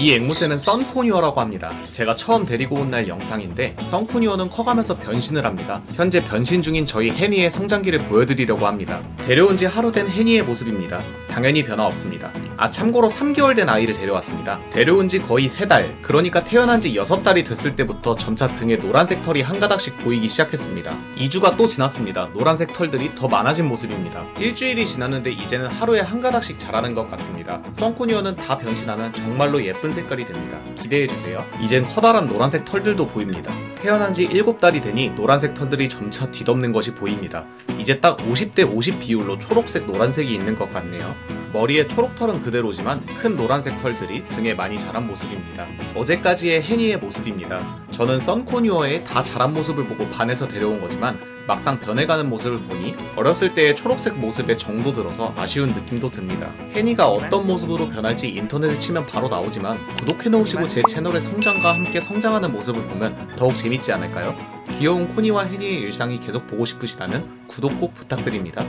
이 앵무새는 썬코니어라고 합니다. 제가 처음 데리고 온 날 영상인데 썬코니어는 커가면서 변신을 합니다. 현재 변신 중인 저희 해니의 성장기를 보여드리려고 합니다. 데려온 지 하루 된 해니의 모습입니다. 당연히 변화 없습니다. 아 참고로 3개월 된 아이를 데려왔습니다. 데려온 지 거의 3달, 그러니까 태어난 지 6달이 됐을 때부터 점차 등에 노란색 털이 한 가닥씩 보이기 시작했습니다. 2주가 또 지났습니다. 노란색 털들이 더 많아진 모습입니다. 일주일이 지났는데 이제는 하루에 한 가닥씩 자라는 것 같습니다. 썬코니어는 다 변신하면 정말로 예쁜 색깔이 됩니다. 기대해주세요. 이젠 커다란 노란색 털들도 보입니다. 태어난 지 7달이 되니 노란색 털들이 점차 뒤덮는 것이 보입니다. 이제 딱 50대 50 비율로 초록색 노란색이 있는 것 같네요. 머리에 초록 털은 그대로지만 큰 노란색 털들이 등에 많이 자란 모습입니다. 어제까지의 해니의 모습입니다. 저는 썬코니어의 다 자란 모습을 보고 반해서 데려온 거지만 막상 변해가는 모습을 보니 어렸을 때의 초록색 모습에 정도 들어서 아쉬운 느낌도 듭니다. 해니가 어떤 모습으로 변할지 인터넷에 치면 바로 나오지만 구독해놓으시고 제 채널의 성장과 함께 성장하는 모습을 보면 더욱 재밌지 않을까요? 귀여운 코니와 해니의 일상이 계속 보고 싶으시다면 구독 꼭 부탁드립니다.